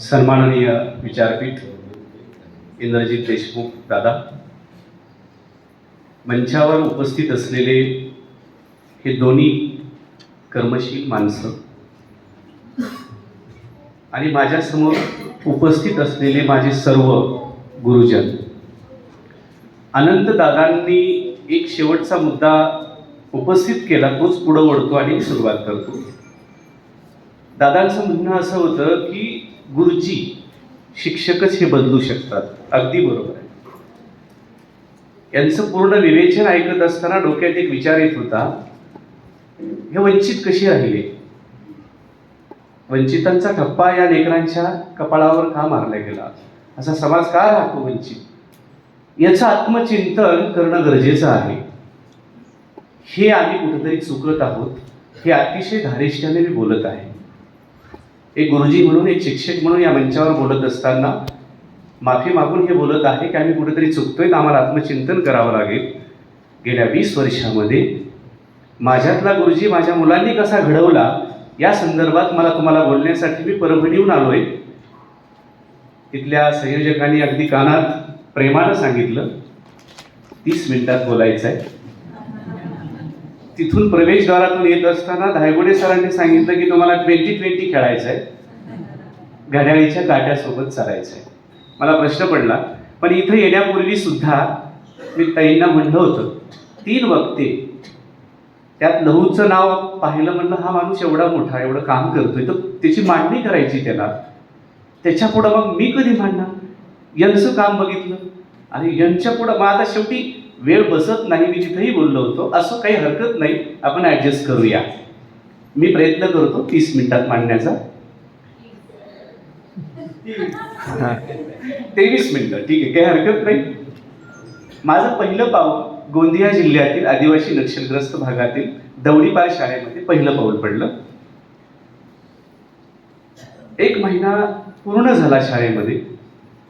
सन्माननीय विचारपीठ इंद्रजित देशमुख दादा मंचावर उपस्थित असलेले हे दोन्ही कर्मशील माणसं आणि माझ्यासमोर उपस्थित असलेले माझे सर्व गुरुजन. अनंत दादांनी एक शेवटचा मुद्दा उपस्थित केला तोच पुढं ओढतो आणि सुरुवात करतो. दादांचं म्हणणं असं होतं की गुरुजी शिक्षकच हे बदलू शकतात. अगदी बरोबर आहे. यांचं पूर्ण विवेचन ऐकत असताना डोक्यात एक विचार येत होता हे वंचित कशी राहिले? वंचितांचा ठप्पा या लेकरांच्या कपाळावर का मारला गेला? असा समाज का राहतो वंचित? याचं आत्मचिंतन करणं गरजेचं आहे. हे आम्ही कुठेतरी चुकत आहोत हे अतिशय धारिष्ट्याने मी बोलत आहे. एक गुरुजी म्हणून एक शिक्षक म्हणून या मंचावर बोलत असताना माफी मागून हे बोलत आहे की आम्ही कुठेतरी चुकतोय तर आम्हाला आत्मचिंतन करावं लागेल. गेल्या वीस वर्षामध्ये माझ्यातला गुरुजी माझ्या मुलांनी कसा घडवला या संदर्भात मला तुम्हाला बोलण्यासाठी मी परभणीहून आलोय. तिथल्या संयोजकांनी अगदी कानात प्रेमानं सांगितलं तीस मिनिटात बोलायचं आहे तिथून प्रवेशद्वारातून येत असताना धायगुडे सरांनी सांगितलं की तुम्हाला ट्वेंटी ट्वेंटी खेळायचं आहे घड्याळीच्या काट्यासोबत चालायचं आहे मला प्रश्न पडला पण इथं येण्यापूर्वी सुद्धा मी ताईंना म्हणलं होतं तीन वक्ते त्यात लहूचं नाव पाहिलं म्हणलं हा माणूस एवढा मोठा एवढं काम करतोय तर त्याची मांडणी करायची त्याला. त्याच्या पुढं मग मी कधी मांडणार? यांचं काम बघितलं. आणि यांच्या पुढं मग आता शेवटी वेळ बसत नाही मी तिथेही बोललो होतो असं काही हरकत नाही आपण ॲडजस्ट करूया. मी प्रयत्न करतो तीस मिनिटात मांडण्याचा. तेवीस मिनिटं ठीक आहे काही हरकत नाही. माझं पहिलं पाऊल गोंदिया जिल्ह्यातील आदिवासी नक्षलग्रस्त भागातील दवडीपार शाळेमध्ये पहिलं पाऊल पडलं. एक महिना पूर्ण झाला शाळेमध्ये.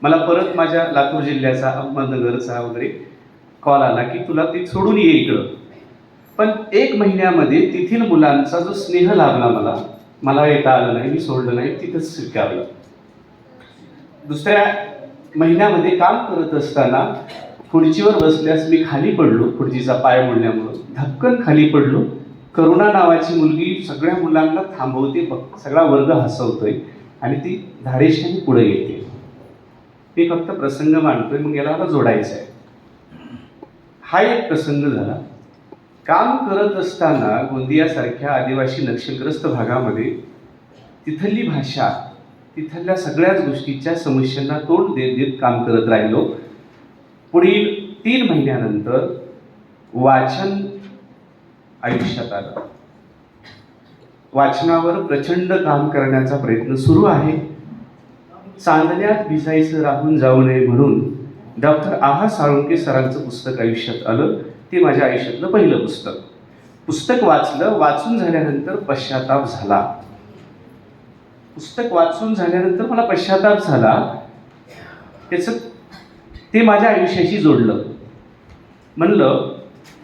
मला परत माझ्या लातूर जिल्ह्याचा अहमदनगरचा वगैरे कॉल आला की तुला ती सोडून ये इकडं. पण एक महिन्यामध्ये तेथील मुलांचा जो स्नेह लाभला मला मला येता आलं नाही मी सोडलं नाही तिथंच स्वीकारलं. दुसऱ्या महिन्यामध्ये काम करत असताना खुर्चीवर बसल्यास मी खाली पडलो खुर्चीचा पाय मोडल्यामुळं. धक्कन खाली पडलो. करुणा नावाची मुलगी सगळ्या मुलांना थांबवते बघ सगळा वर्ग हसवतोय आणि ती धारेशाने पुढे येते. मी फक्त प्रसंग मांडतोय मग याला मला जोडायचं आहे हा एक प्रसंग झाला. काम करत असताना गोंदियासारख्या आदिवासी नक्षलग्रस्त भागामध्ये तिथली भाषा तिथल्या सगळ्याच गोष्टीच्या समस्यांना तोंड देत देत काम करत राहिलो. पुढील तीन महिन्यानंतर वाचन आयुष्यात आलं. वाचनावर प्रचंड काम करण्याचा प्रयत्न सुरू आहे. चांदण्यात भिजायचं राहून जाऊ नये म्हणून डॉक्टर आहा साळुंके सरांचं पुस्तक आयुष्यात आलं ते माझ्या आयुष्यातलं पहिलं पुस्तक. पुस्तक वाचलं वाचून झाल्यानंतर पश्चाताप झाला. पुस्तक वाचून झाल्यानंतर मला पश्चाताप झाला. त्याचं ते माझ्या आयुष्याशी जोडलं. म्हणलं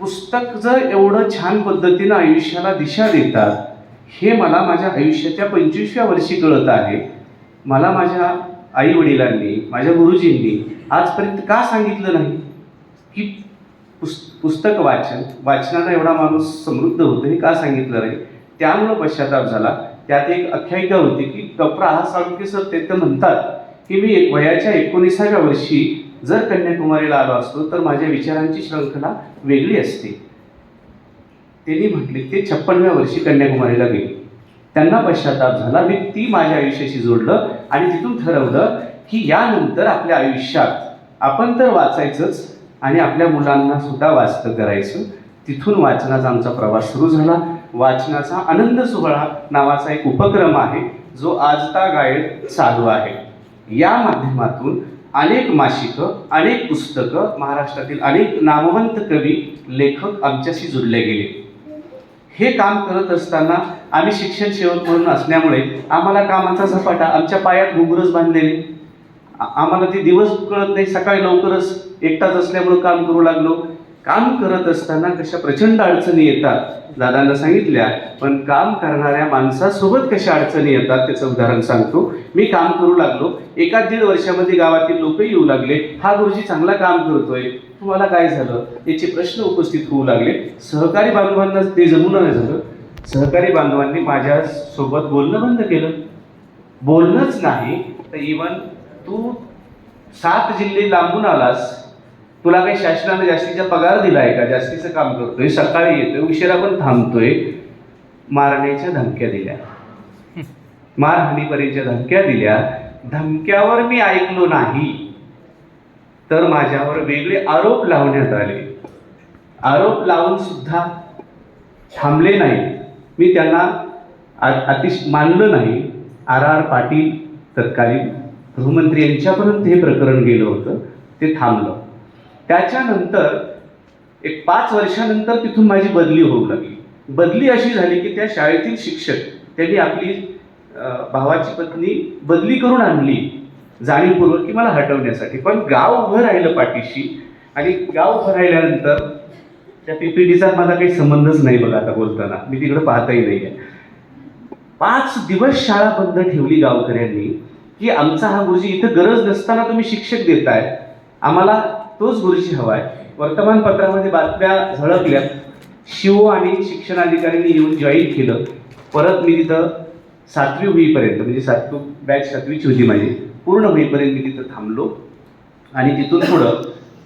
पुस्तक जर एवढं छान पद्धतीनं आयुष्याला दिशा देतात हे मला माझ्या आयुष्याच्या पंचवीसव्या वर्षी कळत आहे. मला माझ्या आई वडिलांनी माझ्या गुरुजींनी आजपर्यंत का सांगितलं नाही? की पुस पुस्तक वाचन वाचनाला एवढा माणूस समृद्ध होतो हे का सांगितलं नाही? त्यामुळं पश्चाताप झाला. त्यात एक आख्यायिका होती की कपरा हा साळुंके सर ते तर म्हणतात की मी एक वयाच्या एकोणीसाव्या वर्षी जर कन्याकुमारीला आलो असतो तर माझ्या विचारांची श्रृंखला वेगळी असते. त्यांनी म्हटले ते छप्पनव्या वर्षी कन्याकुमारीला गेले. त्यांना पश्चाताप झाला. मी ती माझ्या आयुष्याशी जोडलं आणि तिथून ठरवलं की यानंतर आपल्या आयुष्यात आपण तर वाचायचंच आणि आपल्या मुलांना सुद्धा वाचतं करायचं. तिथून वाचनाचा आमचा प्रवास सुरू झाला. वाचनाचा आनंद सोहळा नावाचा एक उपक्रम आहे जो आजता गायड चालू आहे. या माध्यमातून अनेक मासिकं अनेक पुस्तकं महाराष्ट्रातील अनेक नामवंत कवी लेखक आमच्याशी जोडले गेले. हे काम करत असताना आम्ही शिक्षण सेवक म्हणून असल्यामुळे आम्हाला कामाचा झपाटा आमच्या पायात घुंगरच बांधलेले. आम्हाला ते दिवस कळत नाही. सकाळी लवकरच एकटाच असल्यामुळं काम करू लागलो. काम करत असताना कशा प्रचंड अडचणी येतात? दादांना सांगितल्या पण काम करणाऱ्या माणसासोबत कशा अडचणी येतात त्याचं उदाहरण सांगतो. मी काम करू लागलो. एका दीड वर्षामध्ये गावातील लोक येऊ लागले. हा गुरुजी चांगला काम करतोय. तुम्हाला काय झालं? याचे प्रश्न उपस्थित होऊ लागले. सहकारी बांधवांना ते जमून नाही झालं. सहकारी बांधवांनी माझ्यासोबत बोलणं बंद केलं. बोलणंच नाही. तर इवन तू सात जिल्हे लांबून आलास. तुला काही शासनाने जास्तीचा पगार दिला आहे का? जास्तीचं काम करतोय सकाळी येतोय उशिरा पण थांबतोय. मारण्याच्या धमक्या दिल्या. मारहाणीपर्यंतच्या धमक्या दिल्या. धमक्यावर मी ऐकलो नाही. तर माझ्यावर वेगळे आरोप लावण्यात आले. आरोप लावून सुद्धा थांबले नाही. मी त्यांना आ- अतिश मानलं नाही. आर आर पाटील तत्कालीन गृहमंत्री यांच्यापर्यंत हे प्रकरण गेलं होतं ते थांबलं. त्याच्यानंतर एक पाच वर्षानंतर तिथून माझी बदली होऊ लागली. बदली अशी झाली की त्या शाळेतील शिक्षक त्यांनी आपली भावाची पत्नी बदली करून आणली जाणीवपूर्वक की मला हटवण्यासाठी. पण गाव उभं राहिलं पाठीशी आणि गाव उभं राहिल्यानंतर त्या पीपीडीचा माझा काही संबंधच नाही बघा आता बोलताना. मी तिकडे पाहताही नाही आहे पाच दिवस शाळा बंद ठेवली गावकऱ्यांनी. की आमचा हा गुरुजी इथं गरज नसताना तुम्ही शिक्षक देताय. आम्हाला तोच गुरुजी हवाय. वर्तमानपत्रामध्ये बातम्या झळकल्या. शिव आणि शिक्षणाधिकाऱ्यांनी येऊन जॉईन केलं. परत मी तिथं सातवी होईपर्यंत म्हणजे सातवी बॅच सातवीची होती माझी पूर्ण होईपर्यंत मी तिथं थांबलो. आणि तिथून पुढं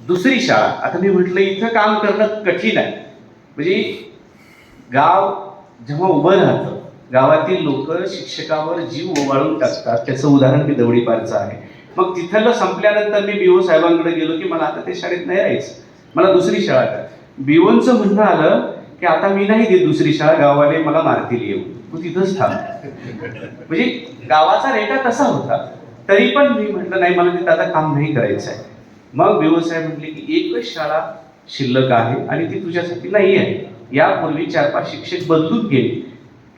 दुसरी शाळा आता मी म्हटलं इथं काम करणं कठीण आहे. म्हणजे गाव जेव्हा उभं राहतं गावातील लोक शिक्षकावर जीव ओवाळून टाकतात. त्याचं उदाहरण मी दवडीपारचं आहे. मग तिथलं संपल्यानंतर मी बीओ साहेबांकडे गेलो की मला आता ते शाळेत नाही राहायचं. मला दुसरी शाळा काय बीओंचं म्हणणं आलं की आता मी नाही देत दुसरी शाळा गावाने मला मारतील येऊन. तू तिथंच थांब. म्हणजे गावाचा रेटा तसा होता. तरी पण मी म्हटलं नाही मला तिथं आता काम नाही करायचं आहे मग व्यवसाय म्हटले की एकच शाळा शिल्लक आहे आणि ती तुझ्यासाठी नाही आहे यापूर्वी चार पाच शिक्षक बदलून गेले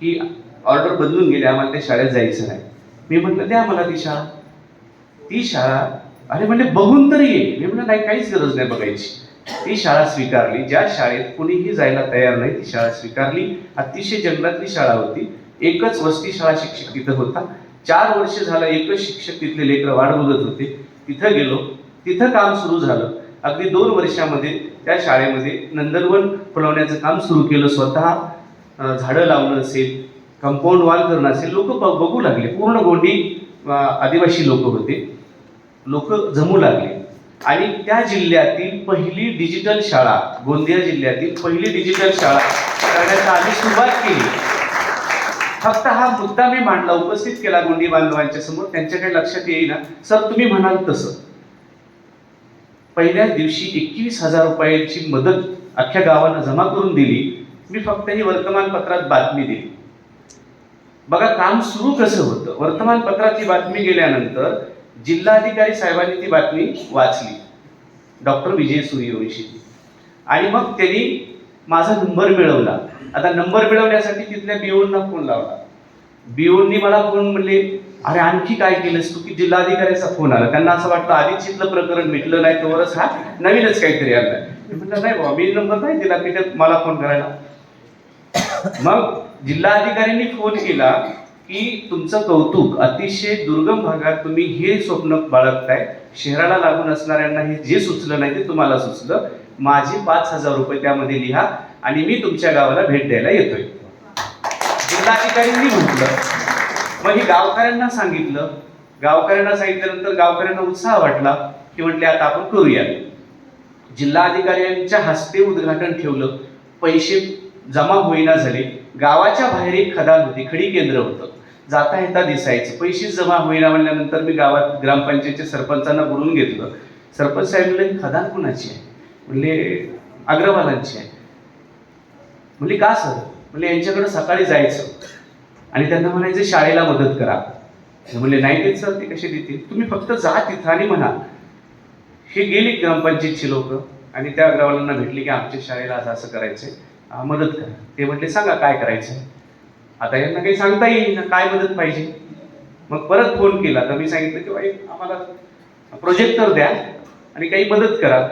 की ऑर्डर बदलून गेली आम्हाला त्या शाळेत जायचं नाही. मी म्हटलं द्या मला ती शाळा. ती शाळा अरे म्हणजे बघून तरी ये. मी म्हटलं नाही काहीच गरज नाही बघायची. ती शाळा स्वीकारली. ज्या शाळेत कुणीही जायला तयार नाही ती शाळा स्वीकारली. अतिशय जंगलातली शाळा होती. एकच वस्ती शाळा शिक्षक तिथं होता. चार वर्ष झालं एकच शिक्षक तिथले लेकरं वाढ बघत होते. तिथं गेलो. तिथं काम सुरू झालं. अगदी दोन वर्षामध्ये त्या शाळेमध्ये नंदनवन फुलवण्याचं काम सुरू केलं. स्वतः झाडं लावणं असेल कंपाऊंड वॉल करणं असेल लोक बघू लागले. पूर्ण गोंडी आदिवासी लोक होते. लोक जमू लागले. आणि त्या जिल्ह्यातील पहिली डिजिटल शाळा गोंदिया जिल्ह्यातील पहिली डिजिटल शाळा करण्याचा आम्ही सुरुवात केली. फक्त हा मुद्दा मी मांडला उपस्थित केला गोंडी बांधवांच्या समोर. त्यांच्या काही लक्षात येईना. सर तुम्ही म्हणाल तसं. पहिल्याच दिवशी एकवीस हजार रुपयाची मदत अख्ख्या गावानं जमा करून दिली. मी फक्त ही वर्तमानपत्रात बातमी दिली. बघा काम सुरू कसं होतं? वर्तमानपत्रात बातमी गेल्यानंतर जिल्हाधिकारी साहेबांनी ती बातमी वाचली. डॉक्टर विजय सूर्यवंशी. आणि मग त्यांनी माझा नंबर मिळवला. आता नंबर मिळवण्यासाठी तिथल्या बीओंना फोन लावला. बीओंनी मला फोन म्हणले अरे आणखी काय केलंस तू? की जिल्हाधिकाऱ्याचा फोन आला. त्यांना असं वाटलं आधीच इथलं प्रकरण मिटलं नाही तोवरच हा नवीनच काहीतरी आलं मी म्हटलं नाही बाबा मी नंबर नाही दिला की मला फोन करायला. मग जिल्हाधिकाऱ्यांनी फोन केला की तुमचं कौतुक अतिशय दुर्गम भागात तुम्ही हे स्वप्न बाळगताय. शहराला लागून असणाऱ्यांना हे जे सुचलं नाही ते तुम्हाला सुचलं. माझे पाच हजार रुपये त्यामध्ये लिहा आणि मी तुमच्या गावाला भेट द्यायला येतोय. जिल्हाधिकाऱ्यांनी म्हटलं. मग हे गावकऱ्यांना सांगितलं. गावकऱ्यांना सांगितल्यानंतर गावकऱ्यांना उत्साह वाटला की म्हटले आता आपण करूया. जिल्हाधिकाऱ्यांच्या हस्ते उद्घाटन ठेवलं. पैसे जमा होईना झाले. गावाच्या बाहेर एक खदान होती खडी केंद्र होतं. जाता येता दिसायचं. पैसे जमा होईना म्हणल्यानंतर मी गावात ग्रामपंचायतच्या सरपंचांना बोलून घेतलं. सरपंच साहेब म्हणले खदान कुणाची आहे? म्हणले अग्रवालांची आहे. म्हणले का सर? म्हणले यांच्याकडे सकाळी जायचं. आणि त्यांना म्हणायचं शाळेला मदत करा. म्हणले नाही देत सर ते कसे देतील? तुम्ही फक्त जा तिथं आणि म्हणा. हे गेली ग्रामपंचायतची लोक आणि त्या अग्रवालांना भेटली की आमच्या शाळेला असं असं करायचंय. मदत करा. ते म्हटले सांगा काय करायचं? आता यांना काही सांगता येईल ना काय मदत पाहिजे? मग परत फोन केला. तर मी सांगितलं की बाई आम्हाला प्रोजेक्टर द्या आणि काही मदत करा.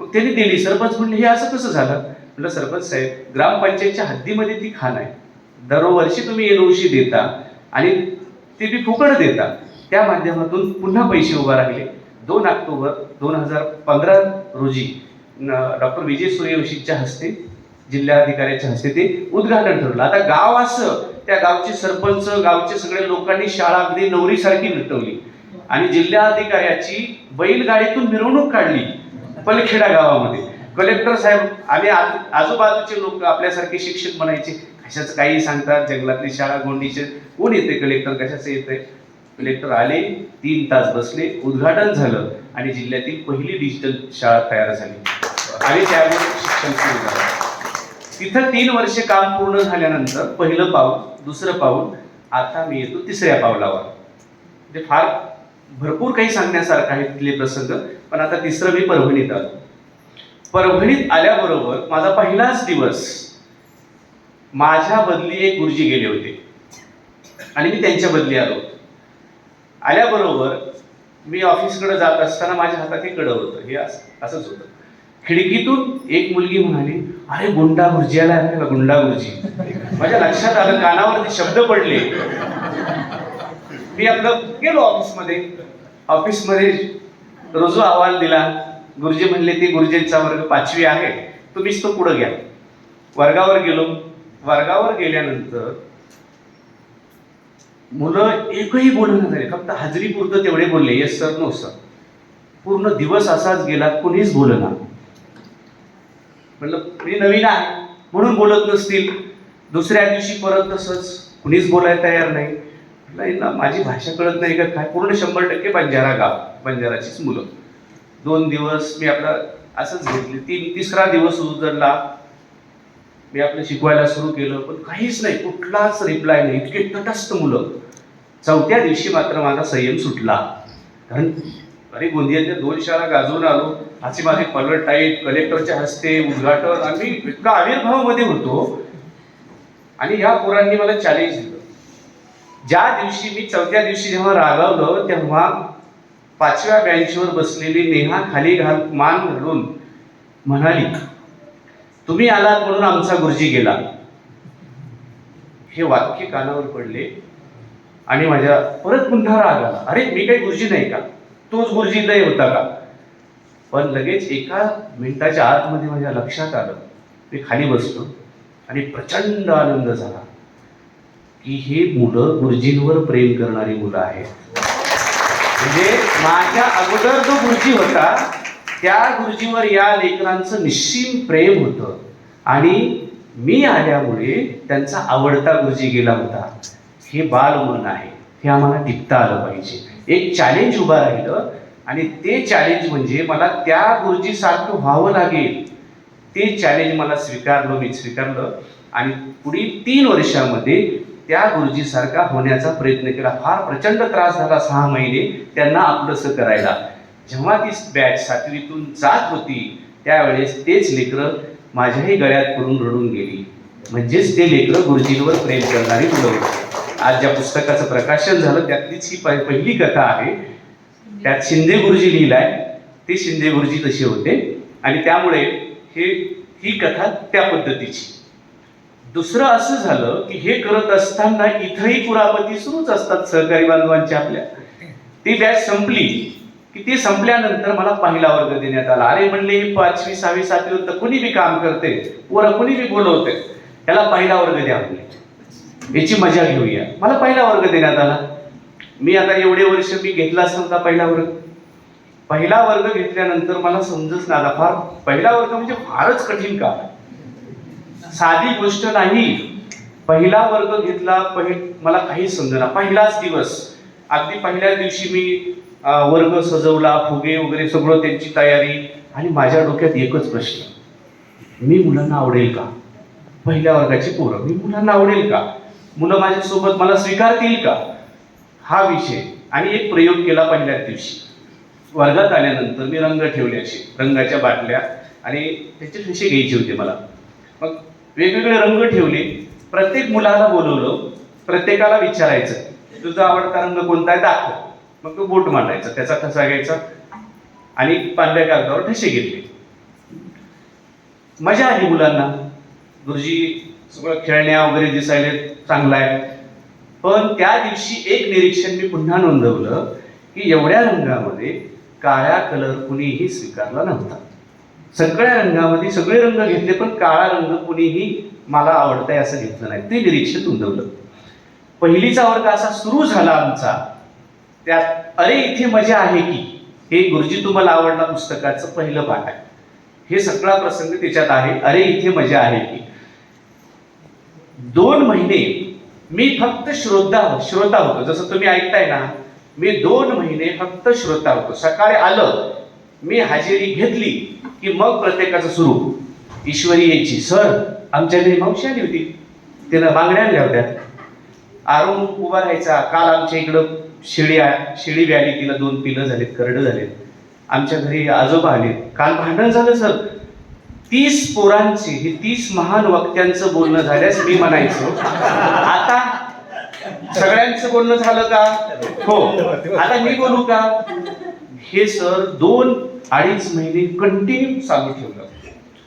मग त्यांनी दिली. सरपंच म्हणले हे असं कसं झालं? म्हटलं सरपंच साहेब ग्रामपंचायतच्या हद्दीमध्ये ती खाण आहे. दरवर्षी तुम्ही एनओशी देता आणि ते बी फुकट देता. त्या माध्यमातून पुन्हा पैसे उभा राहिले. दोन ऑक्टोबर दोन हजार पंधरा रोजी डॉक्टर विजय सूर्यवंशीच्या हस्ते जिल्हाधिकाऱ्याच्या हस्ते ते उद्घाटन ठरलं आता गाव असं त्या गावचे सरपंच गावचे सगळे लोकांनी शाळा अगदी नवरीसारखी मिटवली आणि जिल्हाधिकाऱ्याची बैलगाडीतून मिरवणूक काढली पलखेडा गावामध्ये. कलेक्टर साहेब आम्ही आजूबाजूचे लोक आपल्यासारखे शिक्षक म्हणायचे कशाचं काही सांगतात जंगलातली शाळा गोंडीचे कोण येते कलेक्टर कशाचं येते कलेक्टर आले तीन तास बसले उद्घाटन झालं आणि जिल्ह्यातील पहिली डिजिटल शाळा तयार झाली. आणि त्यामुळे शिक्षण सुरू झालं. तिथं तीन वर्षे काम पूर्ण झाल्यानंतर पहिलं पाऊल दुसरं पाऊल आता मी येतो तिसऱ्या पावलावर. म्हणजे फार भरपूर काही सांगण्यासारखं आहे तिथले प्रसंग पण आता तिसरं मी परभणीत आलो. परभणीत आल्याबरोबर माझा पहिलाच दिवस माझ्या बदली एक गुरुजी गेले होते. आणि मी त्यांच्या बदली आलो. आल्याबरोबर मी ऑफिसकडे जात असताना माझ्या हातात हे कडं होतं हे असं असंच होतं. खिडकीतून एक मुलगी म्हणाली अरे गुंडा गुरुजी आला गुंडा गुरुजी. माझ्या लक्षात आलं कानावरती शब्द पडले. मी आपलं गेलो ऑफिसमध्ये. ऑफिसमध्ये रोजू अहवाल दिला. गुरुजी म्हणले ते गुरुजींचा वर्ग पाचवी आहे. तुम्हीच तो पुढं घ्या. वर्गावर गेलो. वर्गावर गेल्यानंतर मुलं एकही बोलणं झाले. फक्त हाजरी पुरतं तेवढे बोलले. येस सर नो सर पूर्ण दिवस असाच गेला. कोणीच बोलना म्हटलं मी नवीन आहे. म्हणून बोलत नसतील. दुसऱ्या दिवशी परत तसंच कुणीच बोलायला तयार नाही. नाही यांना माझी भाषा कळत नाही का? काय? पूर्ण शंभर टक्के बंजारा गाव बंजाराचीच मुलं. दोन दिवस मी आपला असंच घेतले. तीन तिसरा दिवस उजडला मी आपलं शिकवायला सुरू केलं पण काहीच नाही. कुठलाच रिप्लाय नाही. इतके तटस्थ मुलं. चौथ्या दिवशी मात्र माझा संयम सुटला. कारण अरे गोंदियाच्या दोन शाळा गाजवून आलो. असे माझे कलर टाईप कलेक्टरच्या हस्ते उद्घाटन. आम्ही इतका आविर्भावामध्ये होतो. आणि या पोरांनी मला चॅलेंज दिलं. ज्या दिवशी मी चौथ्या दिवशी जेव्हा रागावलं तेव्हा पाचव्या बेंचवर बसलेली नेहा खाली घाल मान घालून म्हणाली तुम्ही आलात म्हणून आमचा गुरुजी गेला. हे वाक्य कानावर पडले आणि माझ्या परत पुन्हा राग आला. अरे मी काही गुरुजी नाही का? तोच गुरुजी लय होता का पण लगेच एका मिनिटाच्या आतमध्ये माझ्या लक्षात आलं. मी खाली बसलो आणि प्रचंड आनंद झाला की हे मुलं गुरुजींवर प्रेम करणारी मुलं आहेत. म्हणजे माझ्या अगोदर जो गुरुजी होता त्या गुरुजीवर या लेकरांचं निश्चिम प्रेम होतं. आणि मी आल्यामुळे त्यांचा आवडता गुरुजी गेला होता. हे बालमन आहे. हे आम्हाला टिपता आलं पाहिजे. एक चॅलेंज उभं राहिलं. आणि ते चॅलेंज म्हणजे मला त्या गुरुजीसारखं व्हावं लागेल. ते चॅलेंज मला स्वीकारलं मी स्वीकारलं. आणि पुढील तीन वर्षामध्ये त्या गुरुजीसारखा होण्याचा प्रयत्न केला. फार प्रचंड त्रास झाला सहा महिने त्यांना आपलंसं करायला. जेव्हा ती बॅच सातवीतून जात होती त्यावेळेस तेच लेकरं माझ्याही गळ्यात करून रडून गेली. म्हणजेच ते लेकरं गुरुजींवर प्रेम करणारी मुलं होती. आज ज्या पुस्तकाचं प्रकाशन झालं त्यातलीच ही पहिली कथा आहे. त्यात शिंदे गुरुजी लिहिलाय. ते शिंदे गुरुजी तसे होते. आणि त्यामुळे हे ही कथा त्या पद्धतीची. दुसरं असं झालं की हे करत असताना इथंही कुरापती सुरूच असतात सहकारी बांधवांच्या आपल्या. ती बॅच संपली की ती संपल्यानंतर मला पहिला वर्ग देण्यात आला. अरे म्हणले हे पाचवी सहावी सातवी तर कोणी बी काम करते? वर कोणी बी बोलवते? त्याला पहिला वर्ग द्या म्हणले. याची मजा घेऊया. मला पहिला वर्ग देण्यात आला. मी आता एवढे वर्ष मी घेतला असेल का पहिला वर्ग. पहिला वर्ग घेतल्यानंतर मला समजच नाही फार पहिला वर्ग म्हणजे फारच कठीण का साधी गोष्ट नाही. पहिला वर्ग घेतला पहि मला काहीच समजना पहिलाच दिवस. अगदी पहिल्या दिवशी मी वर्ग सजवला फुगे वगैरे सगळं त्यांची तयारी. आणि माझ्या डोक्यात एकच प्रश्न. मी मुलांना आवडेल का? पहिल्या वर्गाची पोरं. मी मुलांना आवडेल का? मुलं माझ्यासोबत मला स्वीकारतील का? हा विषय आणि एक प्रयोग केला पहिल्याच दिवशी. वर्गात आल्यानंतर मी रंग ठेवले असे रंगाच्या बाटल्या आणि त्याचे ठसे घ्यायचे होते मला. मग वेगवेगळे रंग ठेवले. प्रत्येक मुलाला बोलवलं. प्रत्येकाला विचारायचं तुझा आवडता रंग कोणता आहे? दाखव. मग तो बोट मांडायचा त्याचा ठसा घ्यायचा आणि पांढऱ्या कागदावर ठसे घेतले. मजा आली मुलांना. गुरुजी सगळं खेळण्या वगैरे दिसायला चांगलं आहे पण त्या दिवशी एक निरीक्षण मी पुन्हा नोंदवलं की एवढ्या रंगामध्ये काळ्या कलर कुणीही स्वीकारला नव्हता. सगळ्या रंगामध्ये सगळे रंग घेतले पण काळा रंग कुणीही मला आवडताय असं घेतलं नाही. ते निरीक्षण नोंदवलं. पहिलीचा वर्ग असा सुरू झाला आमचा. त्यात अरे इथे मजा आहे की? हे गुरुजी तुम्हाला आवडला पुस्तकाचं पहिलं पाठ आहे. हे सगळा प्रसंग त्याच्यात आहे. अरे इथे मजा आहे की? दोन महिने मी फक्त श्रोता हो-, श्रोता होतो. जसं तुम्ही ऐकताय ना मी दोन महिने फक्त श्रोता होतो. सकाळी आलं मी हजेरी घेतली की मग प्रत्येकाचं सुरू. ईश्वरी यायची. सर आमच्या घरी मावशी आली होती. तिनं बांगड्या आणल्या होत्या. आरून उभा राहायचा. काल आमच्या इकडं शिडी आ- शिडी बी आली. तिला दोन पिलं झालेत करडं झालेत. आमच्या घरी आजोबा आले काल भांडण झालं सर. तीस पोरांचे हे तीस महान वक्त्यांचं बोलणं झाल्यास मी म्हणायचो. आता सगळ्यांचं बोलणं झालं का? हो. आता मी बोलू का? हे सर दोन अडीच महिने कंटिन्यू चालू ठेवलं.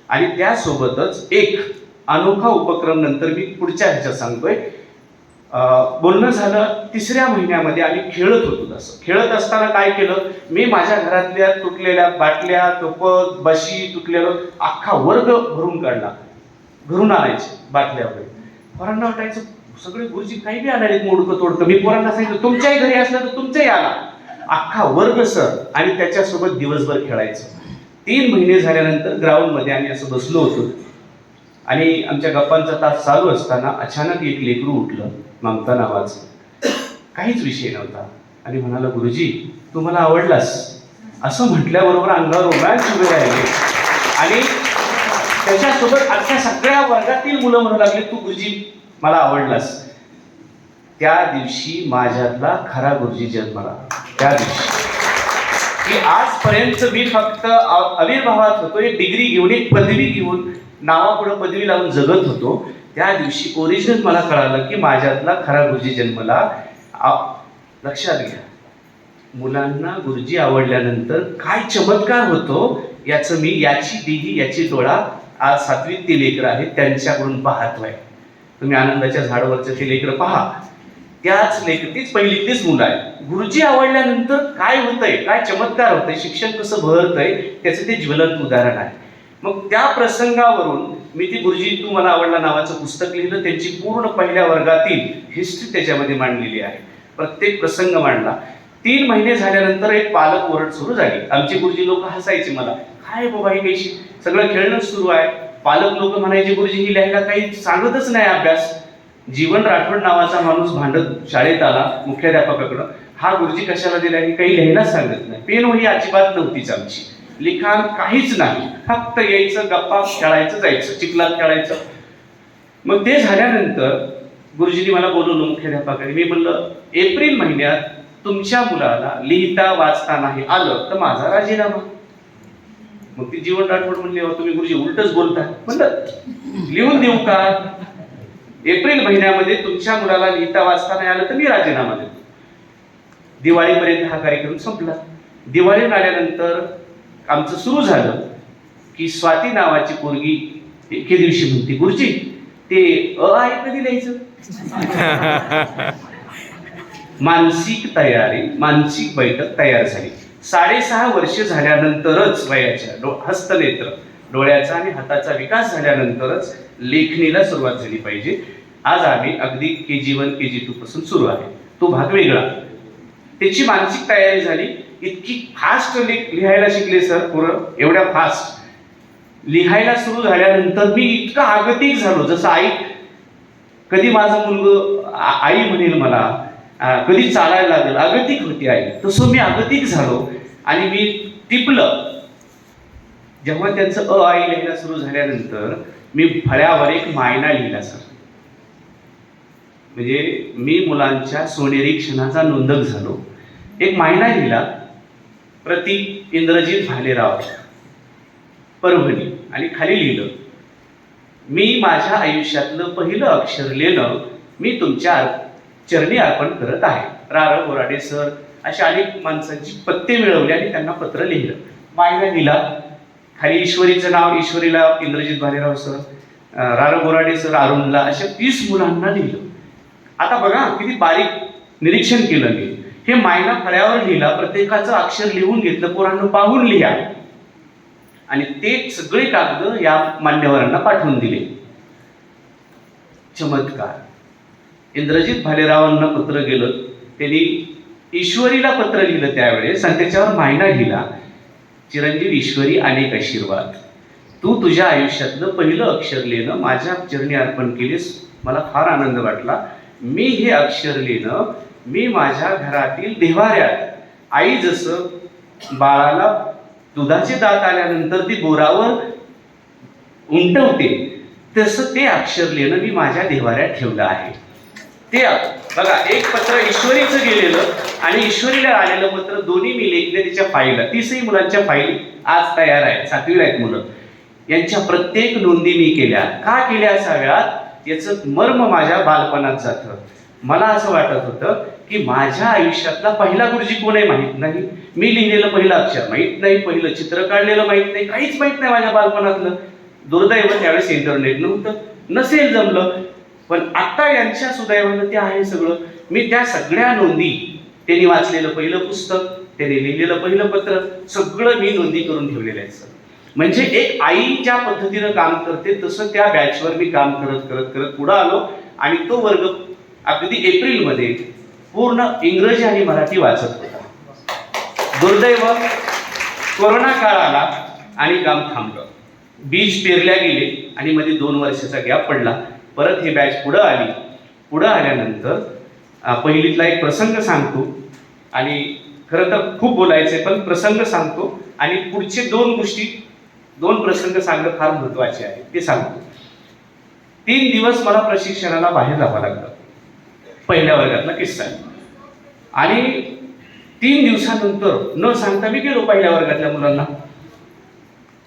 आणि त्यासोबतच एक अनोखा उपक्रम नंतर मी पुढच्या ह्याच्यात सांगतोय. बोलणं झालं तिसऱ्या महिन्यामध्ये आम्ही खेळत होतो तसं. खेळत असताना काय केलं मी माझ्या घरातल्या तुटलेल्या बाटल्या कपत बशी तुटलेलं अख्खा वर्ग भरून काढला. घरून आणायचे बाटल्या वगैरे. पोरांना वाटायचं सगळे गुरुजी काही बी आणायचे मोडकं तोडकं. मी पोरांना सांगितलं तुमच्याही घरी असलं तर तुमच्याही आला अख्खा वर्ग सर आणि त्याच्यासोबत दिवसभर खेळायचं. तीन महिने झाल्यानंतर ग्राउंडमध्ये आम्ही असं बसलो होतो. आणि आमच्या गप्पांचा तास चालू असताना अचानक एक लेकरू उठलं ममता नावाचं. काहीच विषय नव्हता. आणि म्हणाला गुरुजी तू मला आवडलास. असं म्हटल्याबरोबर अंगावर रोमांच उभे राहिले. आणि त्याच्यासोबत अख्ख्या सगळ्या वर्गातील मुलं म्हणू लागले तू गुरुजी मला आवडलास. त्या दिवशी माझ्यातला खरा गुरुजी जन्मला त्या दिवशी. की आजपर्यंत मी फक्त अ- आविर्भावात होतो एक डिग्री घेऊन एक पदवी घेऊन नावापुढं पदवी लावून जगत होतो. त्या दिवशी ओरिजिनल मला कळालं की माझ्यातला खरा गुरुजी जन्मला आ- लक्षात घ्या. मुलांना गुरुजी आवडल्यानंतर काय चमत्कार होतो याचं मी याची दिही याची डोळा आज सातवीत ते लेकरं आहेत त्यांच्याकडून पाहतोय. तुम्ही आनंदाच्या झाडावरचं ते लेकरं पहा. त्याच लेकर तीच पहिली तीच मुलं आहे गुरुजी आवडल्यानंतर काय होतंय काय चमत्कार होतंय शिक्षण कसं भरतंय त्याचं ते ज्वलंत उदाहरण आहे. मग त्या प्रसंगावरून मी ती गुरुजी तू मला आवडला नावाचं पुस्तक लिहिलं. त्यांची पूर्ण पहिल्या वर्गातील हिस्ट्री त्याच्यामध्ये मांडलेली आहे. प्रत्येक प्रसंग मांडला. तीन महिने झाल्यानंतर एक पालक ओरड सुरू झाली. आमचे गुरुजी लोक हसायचे मला. काय बाबा ही काही सगळं खेळणं सुरू आहे. पालक लोक म्हणायचे गुरुजी ही लिहायला काही सांगतच नाही अभ्यास. जीवन राठोड नावाचा माणूस भांडत शाळेत आला मुख्याध्यापकाकडं. हा गुरुजी कशाला दिला ही काही लिहायलाच सांगत नाही. पेन वही अजिबात नव्हतीच आमची. लिखाण काहीच नाही. फक्त यायचं गप्पा खेळायचं जायचं चिखलात खेळायचं. मग ते झाल्यानंतर गुरुजींनी मला बोलवलं मुख्याध्यापकाने मी म्हणलं एप्रिल महिन्यात तुमच्या मुलाला लिहिता वाचता नाही आलं तर माझा राजीनामा. मग ती जीवन राठोड म्हणले तुम्ही गुरुजी उलटच बोलताय. म्हणलं लिहून देऊ का? एप्रिल महिन्यामध्ये तुमच्या मुलाला लिहिता वाचता नाही आलं तर मी राजीनामा देतो. दिवाळीपर्यंत हा कार्यक्रम संपला. दिवाळी आल्यानंतर आमचं सुरू झालं की स्वाती नावाची पोरगी एके दिवशी म्हणते गुरुजी ते अ आहे कधी लिहायचं? मानसिक तयारी मानसिक बैठक तयार झाली. साडेसहा वर्ष झाल्यानंतरच वयाच्या डो हस्तनेत्र डोळ्याचा आणि हाताचा विकास झाल्यानंतरच लेखणीला सुरुवात झाली पाहिजे. आज आम्ही अगदी के जी वन के जी टू पासून सुरू आहे. तो भाग वेगळा. त्याची मानसिक तयारी झाली. इतकी फास्ट लिहायला शिकले सर पुरं. एवढ्या फास्ट लिहायला सुरू झाल्यानंतर मी इतका आगतिक झालो. जसं आई कधी माझं मुलग आई म्हणेल मला कधी चालायला लागेल अगतिक होती आई. तसं मी अगतिक झालो. आणि मी टिपलं. जेव्हा त्यांचं अ आई लिहायला सुरू झाल्यानंतर मी फळ्यावर एक मायना लिहिला सर म्हणजे मी मुलांच्या सोनेरी क्षणाचा नोंदक झालो. एक मायना लिहिला. प्रति इंद्रजित भालेराव. परभणी. आणि खाली लिहिलं मी माझ्या आयुष्यातलं पहिलं अक्षर लिहिलं मी तुमच्या चरणी अर्पण करत आहे. रार बोराडे सर अशा अनेक माणसांची पत्ते मिळवली आणि त्यांना पत्र लिहिलं. मायला लिहिला खाली ईश्वरीचं नाव ईश्वरीला इंद्रजित भालेराव सर रार बोराडे सर अरुणला अशा तीस मुलांना लिहिलं. आता बघा किती बारीक निरीक्षण केलं मी. हे मायना फळ्यावर लिहिला प्रत्येकाचं अक्षर लिहून घेतलं पोरांना पाहून लिहा. आणि ते सगळे कागद या मान्यवरांना पाठवून दिले. चमत्कार. इंद्रजित भालेरावांना पत्र गेलं. त्यांनी ईश्वरीला पत्र लिहिलं त्यावेळेस आणि त्याच्यावर मायना लिहिला. चिरंजीव ईश्वरी अनेक आशीर्वाद. तू तुझ्या आयुष्यातलं पहिलं अक्षर लिहिणं माझ्या चरणी अर्पण केलीस मला फार आनंद वाटला. मी हे अक्षर लिहिणं मी माझ्या घरातील देवाऱ्यात आई जसं बाळाला दुधाची दात आल्यानंतर ती बोरावर उमटवते तसं ते अक्षर लिहिणं मी माझ्या देवाऱ्यात ठेवलं आहे. ते बघा एक पत्र ईश्वरीचं गेलेलं आणि ईश्वरीला आलेलं पत्र दोन्ही मी लेखले तिच्या फाईलला तीसही मुलांच्या फाईल आज तयार आहेत सातवीला आहेत मुलं. यांच्या प्रत्येक नोंदी मी केल्या. का केल्या असाव्यात? याचं मर्म माझ्या बालपणात जातं. मला असं वाटत होतं की माझ्या आयुष्यातला पहिला गुरुजी कोण आहे माहीत नाही. मी लिहिलेलं पहिलं अक्षर माहीत नाही पहिलं चित्र काढलेलं माहीत नाही काहीच माहीत नाही माझ्या बालपणातलं. दुर्दैव त्यावेळेस इंटरनेट नव्हतं. नसेल जमलं पण आता यांच्या सुदैवानं ते आहे सगळं. मी त्या सगळ्या नोंदी त्यांनी वाचलेलं पहिलं पुस्तक त्यांनी लिहिलेलं पहिलं पत्र सगळं मी नोंदी करून ठेवलेलं आहे सर. म्हणजे एक आई ज्या पद्धतीनं काम करते तसं त्या बॅचवर मी काम करत करत करत पुढं आलो. आणि तो वर्ग अगदी एप्रिलमध्ये पूर्ण इंग्रजी आणि मराठी वाचत होता. दुर्दैव कोरोना काळ आला आणि काम थांबलं. बीज पेरल्या गेले आणि मध्ये दोन वर्षाचा गॅप पडला. परत हे बॅच पुढं आली. पुढं आल्यानंतर पहिलीतला एक प्रसंग सांगतो. आणि खरं तर खूप बोलायचे पण प्रसंग सांगतो. आणि पुढचे दोन गोष्टी दोन प्रसंग सांगणं फार महत्त्वाचे आहे. ते सांगतो. तीन दिवस मला प्रशिक्षणाला बाहेर जावं लागलं. पहिल्या वर्गातला किस्सा आहे. आणि तीन दिवसानंतर न सांगता मी गेलो पहिल्या वर्गातल्या मुलांना.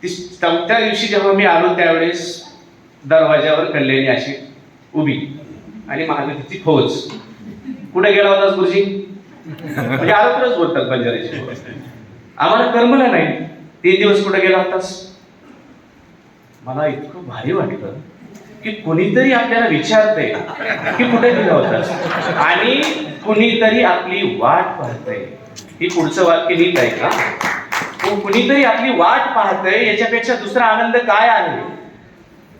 ती चौथ्या दिवशी जेव्हा मी आलो त्यावेळेस दरवाज्यावर कल्याणी अशी उभी आणि मागे फौज. कुठे गेला होतास गुरुजी? म्हणजे आरोपच बोलतात बंजाऱ्याची. आम्हाला करमलं नाही. तीन दिवस कुठे गेला होतास? मला इतकं भारी वाटलं. की कोणीतरी आपल्याला विचारतंय की कुठे गेला होतं. आणि कुणीतरी आपली वाट पाहतंय. ही पुढचं वाक्य नीट आहे का? कुणीतरी आपली वाट पाहतंय याच्यापेक्षा दुसरा आनंद काय आहे?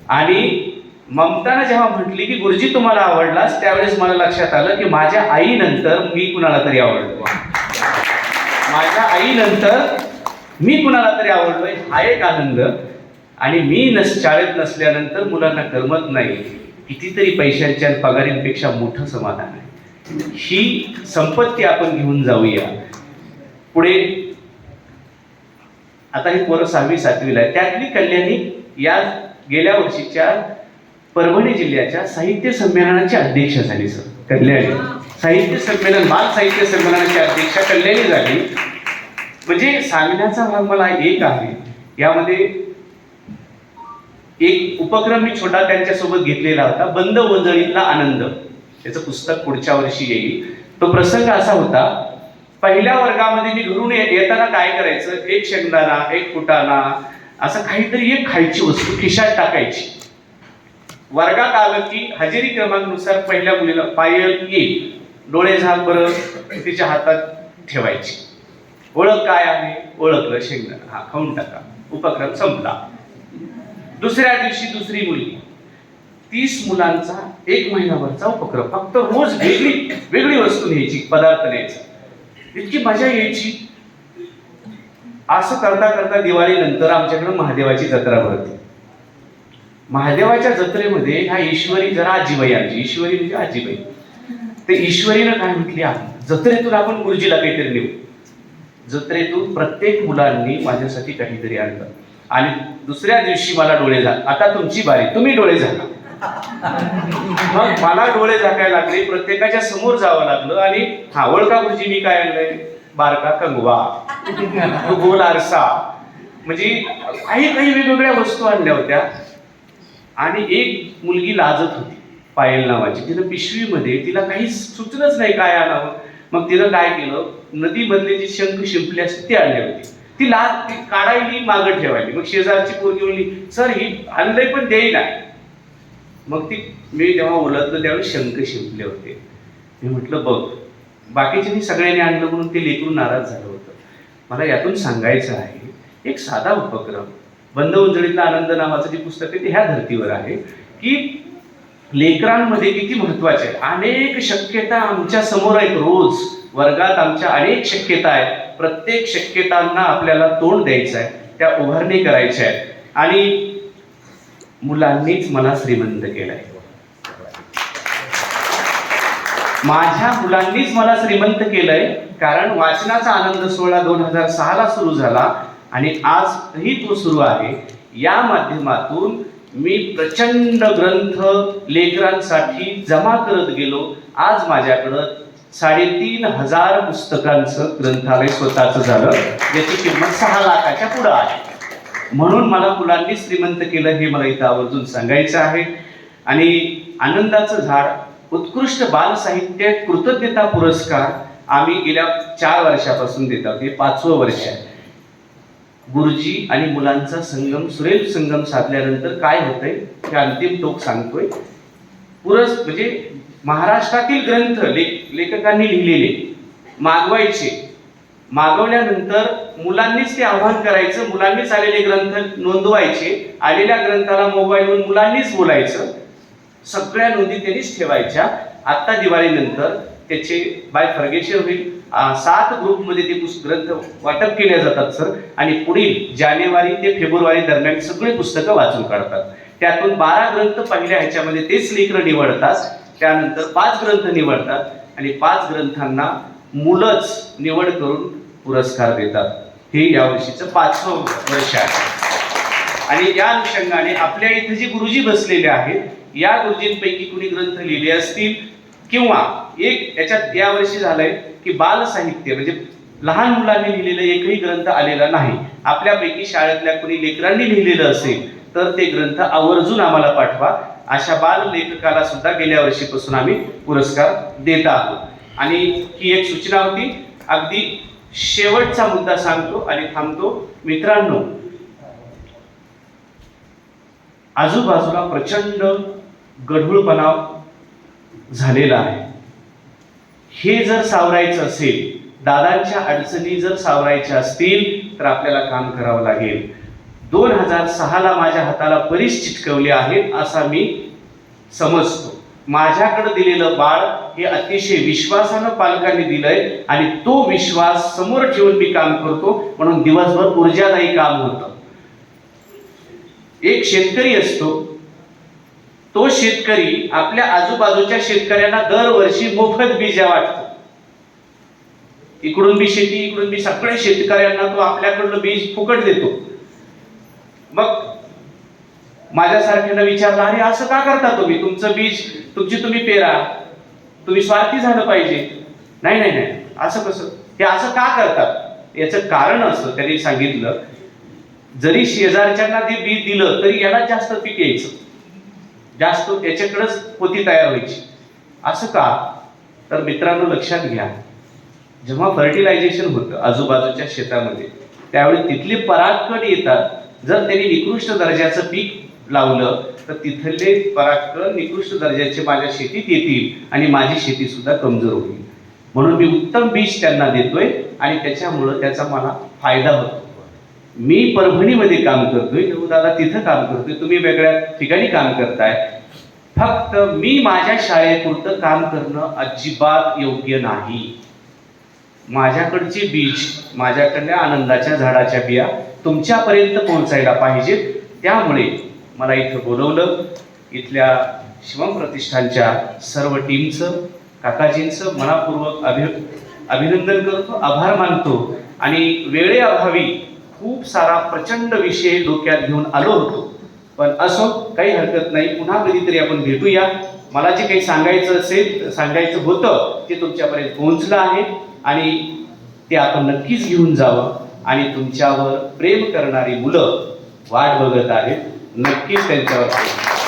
आणि ममतानं जेव्हा म्हटली की गुरुजी तुम्हाला आवडलास त्यावेळेस मला लक्षात आलं की माझ्या आईनंतर मी कुणाला तरी आवडतो. माझ्या आईनंतर मी कुणाला तरी आवडलोय हा एक आनंद. आणि मी नस शाळेत नसल्यानंतर मुलांना करमत नाही. कितीतरी पैशांच्या आणि पगारींपेक्षा मोठं समाधान आहे. ही संपत्ती आपण घेऊन जाऊया. पुढे आता ही पोरं सहावी सातवीला आहे. त्यातली कल्याणी या गेल्या वर्षीच्या परभणी जिल्ह्याच्या साहित्य संमेलनाची अध्यक्ष झाली सर. कल्याणी. साहित्य संमेलन बाल साहित्य संमेलनाची अध्यक्षा कल्याणी झाली. म्हणजे सांगण्याचा भाग मला एक आहे. यामध्ये एक उपक्रम मी छोटा त्यांच्यासोबत घेतलेला होता बंद वंजळीतला आनंद. त्याचं पुस्तक पुढच्या वर्षी येईल. तो प्रसंग असा होता पहिल्या वर्गामध्ये मी घरून येताना काय करायचं? एक शेंगदाणा एक फुटाणा असं काहीतरी एक खायची वस्तू खिशात टाकायची. वर्गात आलं की हजेरी क्रमांकनुसार पहिल्या मुलीला पायल येईल. डोळे झाक बरं तिच्या हातात ठेवायची. ओळख काय आहे? ओळखलं शेंगदाणा. हा खाऊन टाका. उपक्रम संपला. दुसऱ्या दिवशी दुसरी मुलगी. तीस मुलांचा एक महिनाभरचा उपक्रम. फक्त रोज वेगळी वेगळी वस्तू न्यायची पदार्थ न्यायचा. इतकी मजा यायची. असं करता करता दिवाळीनंतर आमच्याकडे महादेवाची जत्रा भरते. महादेवाच्या जत्रेमध्ये ह्या ईश्वरी जरा आजीबाई आमची. ईश्वरी म्हणजे आजीबाई. ते ईश्वरीनं काय म्हटली "आप- जत्रेतून आपण गुरुजीला काहीतरी नेऊ. जत्रेतून प्रत्येक मुलांनी माझ्यासाठी काहीतरी आणलं. आणि दुसऱ्या दिवशी मला डोळे झाले आता तुमची बारी तुम्ही डोळे झाला मग मला डोळे झाकायला लागले प्रत्येकाच्या समोर जावं लागलं आणि हा ओळखा गुरुजी मी काय आणलंय? बारका कंगवा. तो गोल आरसा. म्हणजे काही काही वेगवेगळ्या वस्तू आणल्या होत्या. आणि एक मुलगी लाजत होती पायल नावाची. तिनं पिशवीमध्ये तिला काही सुचलंच नाही काय आणावं. मग तिनं काय केलं? नदीमधले जी शंख शिंपले असते ते आणले होते. ती लहान ती काढायली मागं ठेवायली. मग शेजारची पोरगी म्हणली सर ही आणलंय पण देईना मग ती मी जेव्हा ओळखलं त्यावेळी शंख शिंपले होते. मी म्हटलं बघ बाकीच्यांनी सगळ्यांनी आणलं म्हणून ते लेकरून नाराज झालं होतं. मला यातून सांगायचं आहे एक साधा उपक्रम. बंद उंजळीतला आनंद नावाचं जे पुस्तक आहे ते ह्या धर्तीवर आहे की लेकरांमध्ये किती महत्त्वाचे आहे अनेक शक्यता आमच्यासमोर आहेत रोज. वर्गात आमच्या अनेक शक्यता आहेत. प्रत्येक शक्यतांना आपल्याला तोंड द्यायचं आहे त्या उभारणी करायच्या आहेत. आणि मुलांनीच मला श्रीमंत केलंय. माझ्या मुलांनीच मला श्रीमंत केलंय कारण वाचनाचा आनंद सोहळा दोन हजार सहाला सुरू झाला आणि आजही तो सुरू आहे. या माध्यमातून मी प्रचंड ग्रंथ लेकरांसाठी जमा करत गेलो. आज माझ्याकडं साडेतीन हजार पुस्तकांचं ग्रंथालय स्वतःचं झालं याची किंमत सहा लाखाच्या पुढं आहे. म्हणून मला मुलांनी श्रीमंत केलं हे मला इथं आवर्जून सांगायचं आहे. आणि आनंदाचं झाड उत्कृष्ट बाल साहित्य कृतज्ञता पुरस्कार आम्ही गेल्या चार वर्षापासून देत आहोत. हे पाचवं वर्ष आहे. गुरुजी आणि मुलांचा संगम सुरेल संगम साधल्यानंतर काय होतंय हे अंतिम टोक सांगतोय. पुरस म्हणजे महाराष्ट्रातील ग्रंथ लेख लेखकांनी लिहिलेले मागवायचे. मागवल्यानंतर मुलांनीच ते आव्हान करायचं मुलांनीच आलेले ग्रंथ नोंदवायचे आलेल्या ग्रंथाला मोबाईलवरून मुलांनीच बोलायचं. सगळ्या नोंदी त्यांनीच ठेवायच्या. आत्ता दिवाळीनंतर त्याचे बाय फर्गेशन होईल. सात ग्रुपमध्ये ते पुस्तक ग्रंथ वाटप केले जातात सर आणि पुढील जानेवारी ते फेब्रुवारी दरम्यान सगळे पुस्तकं वाचून काढतात. त्यातून बारा ग्रंथ पहिल्या ह्याच्यामध्ये तेच लेकरं निवडतात. त्यानंतर पाच ग्रंथ निवडतात आणि पाच ग्रंथांना मुलंच निवड करून पुरस्कार देतात. हे यावर्षीचं पाचवं वर्ष आहे. आणि या अनुषंगाने आपल्या इथे जे गुरुजी बसलेले आहेत या गुरुजींपैकी कुणी ग्रंथ लिहिले असतील किंवा एक याच्यात यावर्षी झालंय की बाल साहित्य म्हणजे लहान मुलांनी लिहिलेलं एकही ग्रंथ आलेला नाही. आपल्यापैकी शाळेतल्या कुणी लेकरांनी लिहिलेलं असेल तर ते ग्रंथ आवर्जून आम्हाला पाठवा. अशा बाल लेखकाला सुद्धा गेल्या वर्षीपासून आम्ही पुरस्कार देत आहोत. आणि ही एक सूचना होती अगदी शेवटचा मुद्दा सांगतो आणि थांबतो. मित्रांनो आजूबाजूला प्रचंड गढूळपणा झालेला आहे. हे जर सावरायचं असेल दादांच्या अडचणी जर सावरायच्या असतील तर आपल्याला काम करावं लागेल. दोन हजार सहाला माझ्या हाताला बरीच चिटकवले आहेत असा मी समजतो. माझ्याकडे दिलेलं बाळ हे अतिशय विश्वासानं पालकांनी दिलंय आणि तो विश्वास समोर ठेवून मी काम करतो. म्हणून दिवसभर ऊर्जादायी काम होतं. एक शेतकरी असतो. तो शेतकरी आपल्या आजूबाजूच्या शेतकऱ्यांना दरवर्षी मोफत बीजा वाटतो. इकडून बी शेती इकडून बी सगळ्या शेतकऱ्यांना तो आपल्याकडलं बीज फुकट देतो. मग माझ्यासारख्यानं विचारलं अरे असं का करता तुम्ही? तुमचं बीज तुमची तुम्ही पेरा. तुम्ही स्वार्थी झालं पाहिजे. नाही नाही नाही. असं कसं? ते असं का करतात? याचं कारण असं त्यांनी सांगितलं. जरी शेजारच्यांना ते बी दिलं तरी याला जास्त पीक यायचं. जास्त याच्याकडेच पोती तयार व्हायची. असं का? तर मित्रांनो लक्षात घ्या. जेव्हा फर्टिलायझेशन होतं आजूबाजूच्या शेतामध्ये त्यावेळी तिथले परागकण येतात. जर त्यांनी निकृष्ट दर्जाचं पीक लावलं तर तिथले परागकण निकृष्ट दर्जाचे माझ्या शेतीत येतील आणि माझी शेती सुद्धा कमजोर होईल. म्हणून मी उत्तम बीज त्यांना देतोय आणि त्याच्यामुळं त्याचा मला फायदा होतो. मी परभणीमध्ये काम करतोय दादा तिथं काम करतोय तुम्ही वेगळ्या ठिकाणी काम करताय. फक्त मी माझ्या शाळेपुरतं काम करणं अजिबात योग्य नाही. माझ्याकडचे बीज माझ्याकडल्या आनंदाच्या झाडाच्या बिया तुमच्यापर्यंत पोहोचायला पाहिजेत. त्यामुळे मला इथं बोलवलं. इथल्या शिवम प्रतिष्ठानच्या सर्व टीमचं काकाजींचं मनापूर्वक अभि अभिनंदन करतो आभार मानतो. आणि वेळेअभावी खूप सारा प्रचंड विषय डोक्यात घेऊन आलो होतो. पण असो काही हरकत नाही. पुन्हा कधीतरी आपण भेटूया. मला जे काही सांगायचं असेल सांगायचं होतं ते तुमच्यापर्यंत पोहोचलं आहे. आणि ते आपण नक्कीच घेऊन जावं आणि तुमच्यावर प्रेम करणारी मुलं वाट बघत आहेत. नक्कीच त्यांच्यावर प्रेम